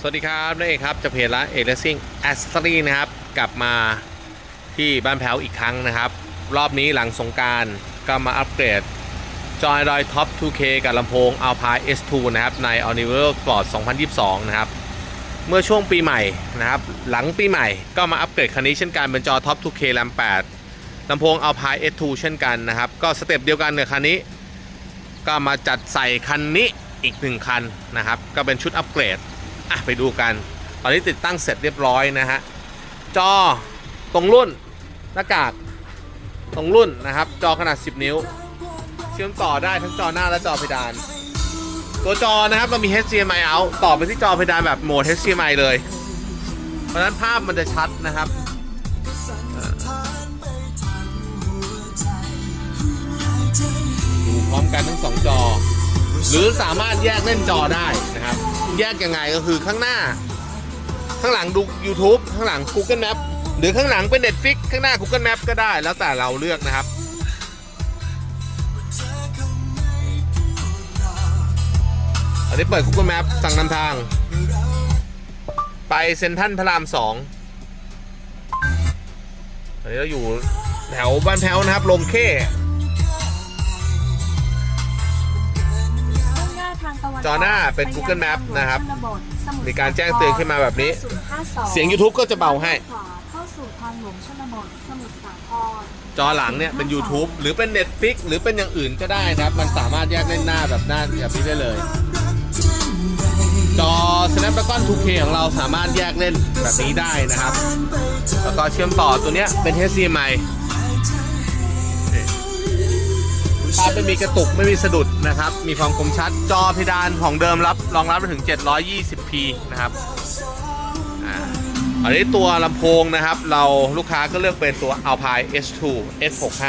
สวัสดีครับนั่นเองครับจะเพจร้านเอเลสซิ่งแอสตรีนะครับ กลับมาที่บ้านแพ้วอีกครั้งนะครับ รอบนี้หลังสงการก็มาอัปเกรดจอยดอยท็อป 2K กับลำโพง Alpine S2 นะครับ ใน o n i v e r Sport 2022 นะครับ เมื่อช่วงปีใหม่นะครับ หลังปีใหม่ก็มาอัปเกรดคันนี้เช่นกันเป็นจอท็อป 2K RAM 8ลำโพง Alpine S2 เช่นกันนะครับ ก็สเต็ปเดียวกันกับคันนี้ ก็มาจัดใส่คันนี้อีกหนึ่งคันนะครับ ก็เป็นชุดอัปเกรด อะไปดูกัน ตอนนี้ติดตั้งเสร็จเรียบร้อยนะฮะ จอตรงรุ่นหน้ากากตรงรุ่นนะครับ จอขนาด 10 นิ้ว เชื่อมต่อได้ทั้งจอหน้าและจอเพดาน ตัวจอนะครับเรามี HDMI out ต่อไปที่จอเพดานแบบโหมด HDMI เลย เพราะนั้นภาพมันจะชัดนะครับดูพร้อมกันทั้งสองจอ หรือสามารถแยกเล่นจอได้นะ แยกยังไงก็คือข้างหน้า ข้างหลังดู YouTube ข้างหลัง Google Map หรือข้างหลังเป็น Netflix ข้างหน้า Google Map ก็ได้แล้วแต่เราเลือกนะครับอันนี้เปิด Google Map สั่งนำทาง ไปเซ็นทรัลพระรามสองอันนี้เราอยู่แถวบ้านแพ้วนะครับ ลงเข้ จอหน้าเป็น Google Map นะครับมีการแจ้งเตือนขึ้นมาแบบนี้ เสียง YouTube ก็จะเบาให้ เข้าสู่ทางหลวงชนบทสมุทรสาครจอหลังเนี่ยเป็น YouTube หรือเป็น Netflix หรือเป็นอย่างอื่นก็ได้นะครับ มันสามารถแยกเล่นหน้าแบบหน้าแบบนี้ได้เลย จอ Snapdragon 2K ของเราสามารถแยกเล่นแบบนี้ได้นะครับ แล้วก็เชื่อมต่อตัวเนี้ยเป็น HDMI ภาพไม่มีกระตุกไม่มีสะดุดนะครับ มีความคมชัดจอเพดานของเดิมรับรองรับไปถึง 720p นะครับอันนี้ตัวลำโพงนะครับ เราลูกค้าก็เลือกเป็นตัว Alpine S2 S65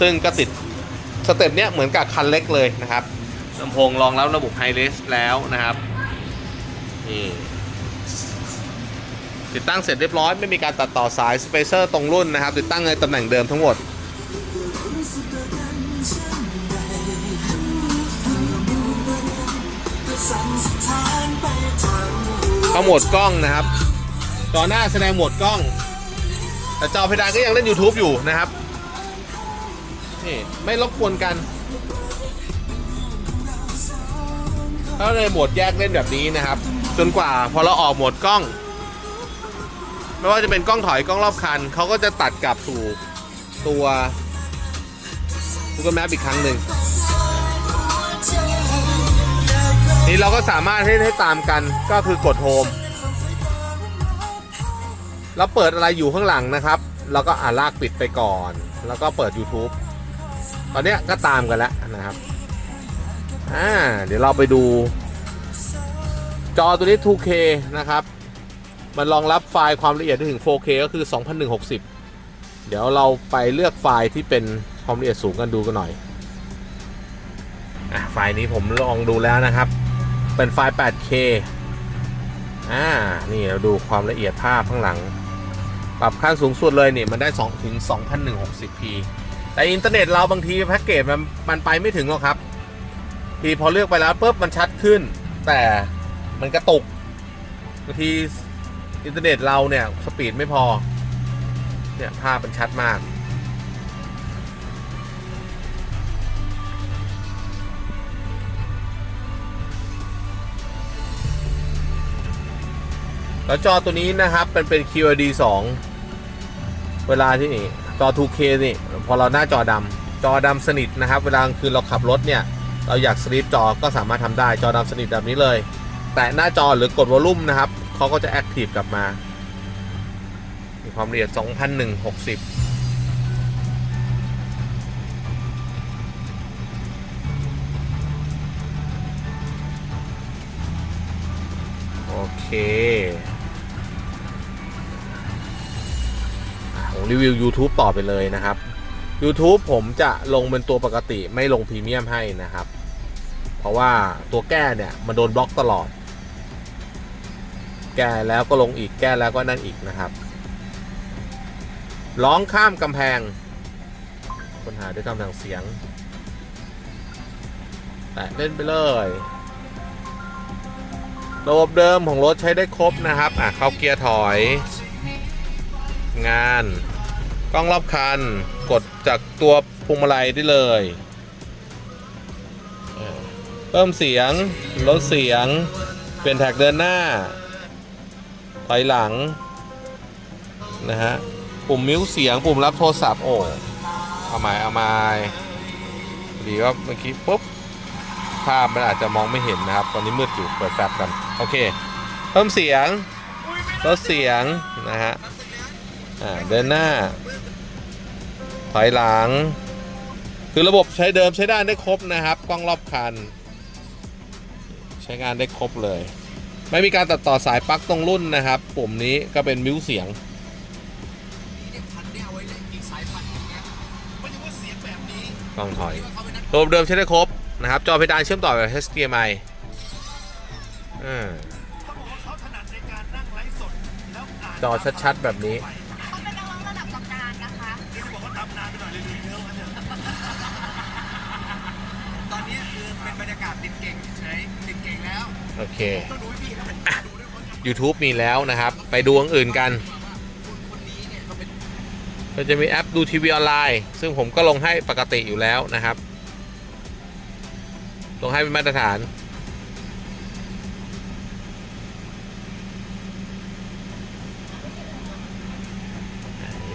ซึ่งก็ติดสเต็ปเนี้ยเหมือนกับคันเล็กเลยนะครับลำโพงรองรับระบบไฮเ e สแล้วนะครับนี่ติดตั้งเสร็จเรียบร้อย ไม่มีการตัดต่อสายสเปเซอร์ตรงรุ่นนะครับ ติดตั้งในตำแหน่งเดิมทั้งหมด เขาโหมดกล้องนะครับ จอหน้าแสดงโหมดกล้อง แต่จอเพดานก็ยังเล่น YouTube อยู่นะครับ นี่ไม่รบกวนกันก็เลยโหมดแยกเล่นแบบนี้นะครับ จนกว่าพอเราออกโหมดกล้อง ไม่ว่าจะเป็นกล้องถอยกล้องรอบคันเขาก็จะตัดกลับสู่ตัว Google Map อีกครั้งหนึ่ง นี่เราก็สามารถให้ให้ตามกันก็คือกดโฮมแล้วเปิดอะไรอยู่ข้างหลังนะครับ เราก็อ่าลากปิดไปก่อน แล้วก็เปิด YouTube ตอนนี้ก็ตามกันแล้วนะครับอ่าเดี๋ยวเราไปดู จอตัวนี้ 2K นะครับ มันรองรับไฟล์ความละเอียดได้ถึง 4K ก็คือ 2160 เดี๋ยวเราไปเลือกไฟล์ที่เป็นความละเอียดสูงกันดูกันหน่อยอะไฟล์นี้ผมลองดูแล้วนะครับ เป็นไฟล์ 8K อ่า นี่เราดูความละเอียดภาพข้างหลัง ปรับขั้นสูงสุดเลยเนี่ยมันได้2ถึง 2160p แต่อินเทอร์เน็ตเราบางทีแพ็กเกจมันมันไปไม่ถึงหรอกครับ ทีพอเลือกไปแล้วปุ๊บมันชัดขึ้น แต่มันกระตุกบางทีอินเทอร์เน็ตเราเนี่ย สปีดไม่พอ เนี่ยภาพมันชัดมาก แล้วจอตัวนี้นะครับเป็นเป็น QLED 2 เวลาที่นี่จอ 2K นี่พอเราหน้าจอดำจอดำสนิทนะครับ เวลากลางคืนเราขับรถเนี่ย เราอยากสลีปจอก็สามารถทำได้จอดำสนิทแบบนี้เลย แต่หน้าจอหรือกดวอลลุ่มนะครับเขาก็จะแอคทีฟกลับมา มีความละเอียด 2160โอเค ผมรีวิว YouTube ต่อไปเลยนะครับ YouTube ผมจะลงเป็นตัวปกติไม่ลงพรีเมียมให้นะครับ เพราะว่าตัวแก้เนี่ยมันโดนบล็อกตลอด แก้แล้วก็ลงอีกแก้แล้วก็นั่นอีกนะครับ ร้องข้ามกำแพงค้นหาด้วยคำสั่งเสียง แต่เล่นไปเลย ระบบเดิมของรถใช้ได้ครบนะครับ อะเข้าเกียร์ถอย งาน กล้องรอบคัน กดจากตัวพวงมาลัยได้เลย เพิ่มเสียง ลดเสียง เปลี่ยนแท็กเดินหน้า ถอยหลัง นะฮะ ปุ่มมิวเสียง ปุ่มรับโทรศัพท์โอ้เอาใหม่เอาใหม่ดีว่าเมื่อกี้ปุ๊บ ภาพมันอาจจะมองไม่เห็นนะครับ ตอนนี้มืดอยู่ เปิดแฟลชกัน โอเค เพิ่มเสียง ลดเสียง นะฮะ อ่าเดินหน้า ถอยหลัง คือระบบใช้เดิมใช้ได้ได้ครบนะครับ กล้องรอบคัน ใช้งานได้ครบเลย ไม่มีการตัดต่อสายปลั๊กตรงรุ่นนะครับ ปุ่มนี้ก็เป็นมิวเสียงกล้องถอยระบบเดิมใช้ได้ครบนะครับ จอเพดานเชื่อมต่อกับ HDMI อ่าจอชัด ๆ แบบนี้ บรรยากาศติดเก่งเฉยติดเก่งแล้วโอเค ต้องดูให้พี่นะ YouTube มีแล้วนะครับ ไปดูอันอื่นกันคนนี้เนี่ยเขาเป็นก็จะมีแอปดูทีวีออนไลน์ ซึ่งผมก็ลงให้ปกติอยู่แล้วนะครับ ลงให้เป็นมาตรฐาน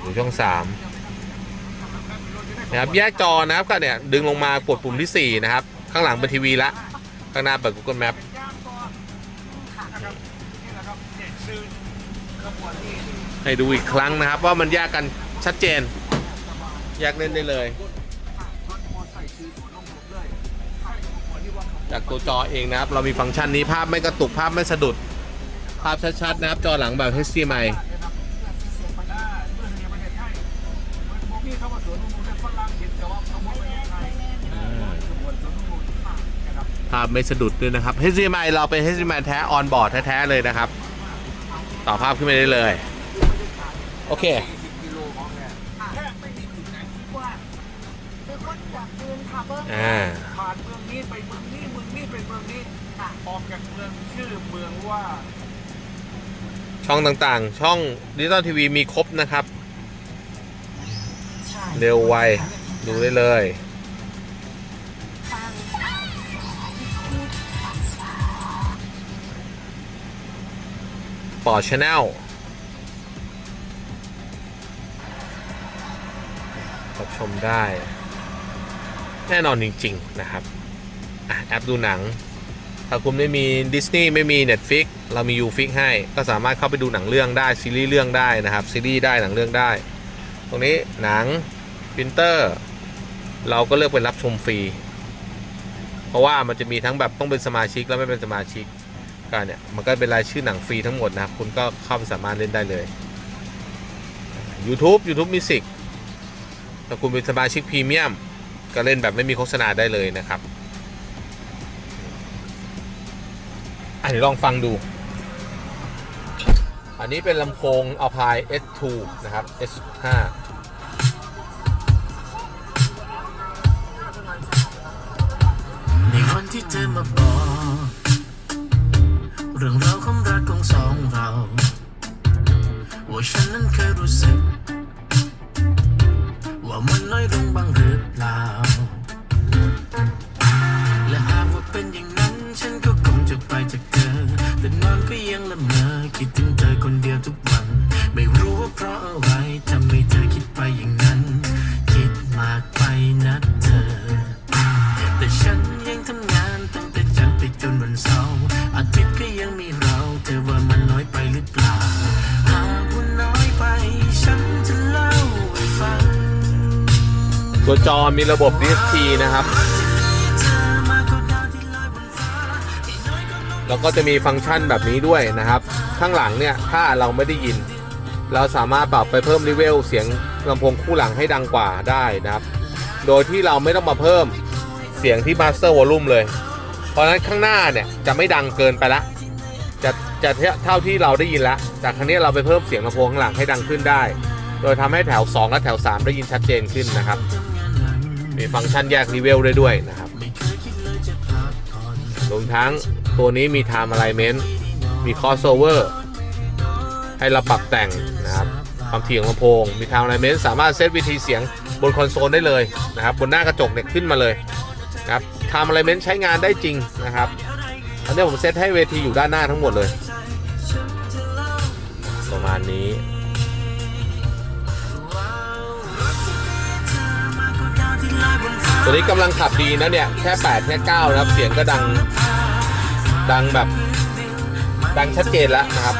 ดูช่องสามนะครับแยกจอนะครับก็เนี่ยดึงลงมากดปุ่มที่ 4 นะครับ ข้างหลังเป็นทีวีละ ข้างหน้าเปิด Google Map ให้ดูอีกครั้งนะครับ ว่ามันแยกกันชัดเจน แยกเล่นได้เลย จากตัวจอเองนะครับ เรามีฟังก์ชันนี้ภาพไม่กระตุกภาพไม่สะดุด ภาพชัดๆนะครับ จอหลังแบบ HDMI ภาพไม่สะดุดด้วยนะครับ HDMI เราเป็น HDMI แท้ออนบอร์ดแท้ๆเลยนะครับ ต่อภาพขึ้นไปได้เลย โอเคเออ่าผ่านเมืองนี้ไปเมืองนี้เมืองนี้ไปเมืองนี้ออกจากเมืองชื่อเมืองว่า ช่องต่างๆ ช่องดิจิตอลทีวีมีครบนะครับ เร็วไวดูได้เลย ปอร์ชแนลรับชมได้ แน่นอนจริง ๆ นะครับอแอปดูหนัง ถ้าคุณไม่มีดิสนีย์ไม่มี Netflix เรามี Ufix ให้ ก็สามารถเข้าไปดูหนังเรื่องได้ ซีรีส์เรื่องได้นะครับ ซีรีส์ได้หนังเรื่องได้ ตรงนี้หนังพิมพ์เตอร์ เราก็เลือกเป็นรับชมฟรี เพราะว่ามันจะมีทั้งแบบต้องเป็นสมาชิกและไม่เป็นสมาชิก ก็เนี่ยมันก็เป็นรายชื่อหนังฟรีทั้งหมดนะครับ คุณก็เข้าไปสามารถเล่นได้เลย YouTube YouTube Music ถ้าคุณเป็นสมาชิกพรีเมียมก็เล่นแบบไม่มีโฆษณาได้เลยนะครับอะเดี๋ยวลองฟังดู อันนี้เป็นลำโพง Alpine S2 นะครับ S5 ในวันที่เธอมาบอก เรื่องราวความรักของสองเรา ว่าฉันนั้นเคยรู้สึก จอมีระบบ DSP นะครับ แล้วก็จะมีฟังก์ชันแบบนี้ด้วยนะครับ ข้างหลังเนี่ย ถ้าเราไม่ได้ยิน เราสามารถปรับไปเพิ่มรีเวลเสียงลำโพงคู่หลังให้ดังกว่าได้นะครับ โดยที่เราไม่ต้องมาเพิ่มเสียงที่ Master Volume เลย เพราะฉะนั้นข้างหน้าเนี่ย จะไม่ดังเกินไปละจะจะเท่าที่เราได้ยินละจากครั้งนี้เราไปเพิ่มเสียงลำโพงข้างหลังให้ดังขึ้นได้ โดยทำให้แถว 2 และแถว 3 ได้ยินชัดเจนขึ้นนะครับ มีฟังก์ชันแยกรีเวลได้ด้วยนะครับรวมทั้งตัวนี้มี Time Alignment ที่มี crossover ให้เราปรับแต่งนะครับความถี่ของลำโพง มีไทางไลเมนต์สามารถเซตวิธีเสียงบนคอนโซลได้เลยนะครับ บนหน้ากระจกเนี่ยขึ้นมาเลยนะครับไทำไลเมนต์ใช้งานได้จริงนะครับอันนี้ผมเซตให้เวทีอยู่ด้านหน้าทั้งหมดเลย ประมาณนี้ ตัวนี้กำลังขับดีนะเนี่ย แค่8แค่9นะครับ เสียงก็ดัง ดังแบบ ดังชัดเจนแล้วนะครับ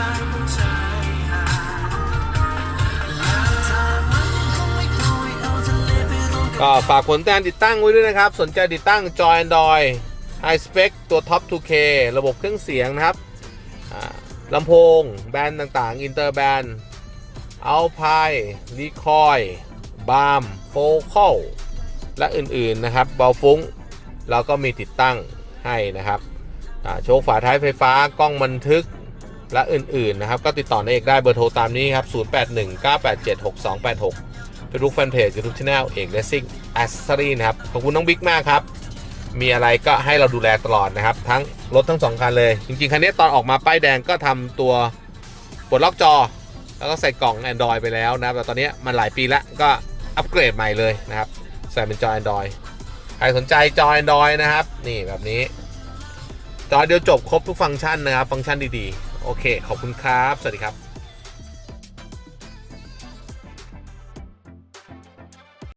ก็ฝากผลการติดตั้งไว้ด้วยนะครับ สนใจติดตั้งจอ Android High Spec ตัว Top 2K ระบบเครื่องเสียงนะครับลำโพง แบรนด์ต่างๆ อินเตอร์แบรนด์เอัลพายดีคอยบาร์มโฟคอล และอื่นๆนะครับเบาฟุ้งเราก็มีติดตั้งให้นะครับโชคฝาท้ายไฟฟ้ากล้องบันทึกและอื่นๆนะครับก็ติดต่อในเอกได้เบอร์โทรตามนี้ครับ 0819876286เฟซบุ๊กแฟนเพจยูทูบช anel เอกเลสซิ่งแอสซารีนะครับ ขอบคุณน้องบิ๊กมากครับ มีอะไรก็ให้เราดูแลตลอดนะครับ ทั้งรถทั้งสองคันเลย จริงๆ คันนี้ตอนออกมาป้ายแดงก็ทำตัวปลดล็อกจอ แล้วก็ใส่กล่อง Android ไปแล้วนะครับแต่ตอนนี้มันหลายปีแล้วก็อัปเกรดใหม่เลยนะครับ ใส่เป็นจอ Android ใครสนใจจอ Android นะครับ นี่แบบนี้ จอเดียวจบครบทุกฟังก์ชันนะครับ ฟังก์ชันดีๆ โอเค ขอบคุณครับ สวัสดีครับ